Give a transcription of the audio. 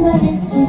말했지.